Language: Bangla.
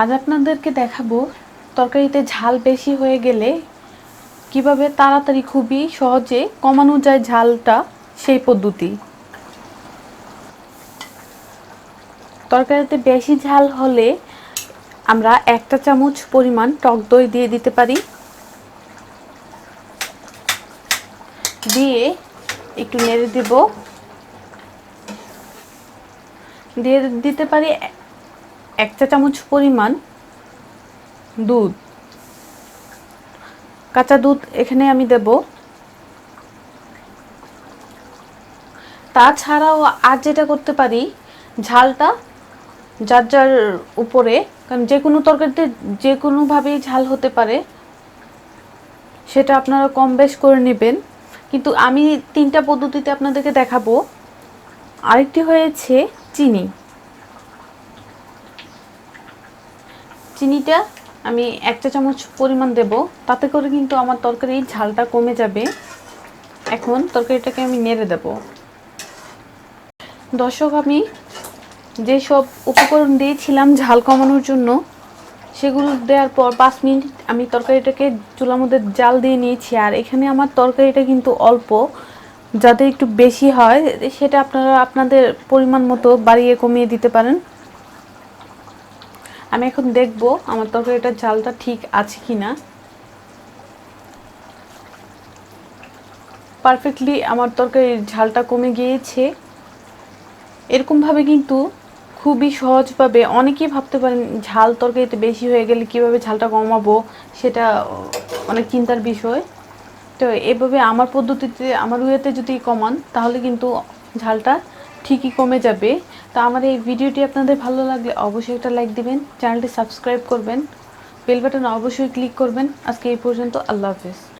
আজ আপনাদেরকে দেখাবো তরকারিতে ঝাল বেশি হয়ে গেলে কীভাবে তাড়াতাড়ি খুবই সহজে কমানো যায় ঝালটা সেই পদ্ধতি। তরকারিতে বেশি ঝাল হলে আমরা একটা চামচ পরিমাণ টক দই দিয়ে দিতে পারি। দিয়ে একটু নেড়ে দেব। দিয়ে দিতে পারি এক চা চামচ পরিমাণ দুধ। কাঁচা দুধ এখানে আমি দেব। তাছাড়াও আর যেটা করতে পারি, ঝালটা যার যার উপরে, কারণ যে কোনো তরকারিতে যে কোনোভাবেই ঝাল হতে পারে, সেটা আপনারা কম বেশ করে নেবেন। কিন্তু আমি তিনটা পদ্ধতিতে আপনাদেরকে দেখাবো। আরেকটি হয়েছে চিনি। চিনিটা আমি এক চা চামচ পরিমাণ দেব, তাতে করে কিন্তু আমার তরকারির ঝালটা কমে যাবে। এখন তরকারিটাকে আমি নেড়ে দেব। দর্শক, আমি যেসব উপকরণ দিয়েছিলাম ঝাল কমানোর জন্য সেগুলো দেওয়ার পর পাঁচ মিনিট আমি তরকারিটাকে চুলার মধ্যে জাল দিয়ে নিয়েছি। আর এখানে আমার তরকারিটা কিন্তু অল্প, যাতে একটু বেশি হয়, সেটা আপনারা আপনাদের পরিমাণ মতো বাড়িয়ে কমিয়ে দিতে পারেন। আমি এখন দেখব আমার তরকারিটার ঝালটা ঠিক আছে কি না পারফেক্টলি আমার তরকারির ঝালটা কমে গিয়েছে। এরকমভাবে কিন্তু খুবই সহজভাবে অনেকেই ভাবতে পারেন ঝাল তরকারিতে বেশি হয়ে গেলে কীভাবে ঝালটা কমাবো সেটা অনেক চিন্তার বিষয়। তো এভাবে আমার পদ্ধতিতে, আমার ওয়েতে যদি কমান, তাহলে কিন্তু ঝালটা ঠিকই কমে যাবে। তো আমার এই ভিডিওটি আপনাদের ভালো লাগলে অবশ্যই একটা লাইক দিবেন, চ্যানেলটি সাবস্ক্রাইব করবেন, বেল বাটন অবশ্যই ক্লিক করবেন। আজকে এই পর্যন্ত, আল্লাহ হাফেজ।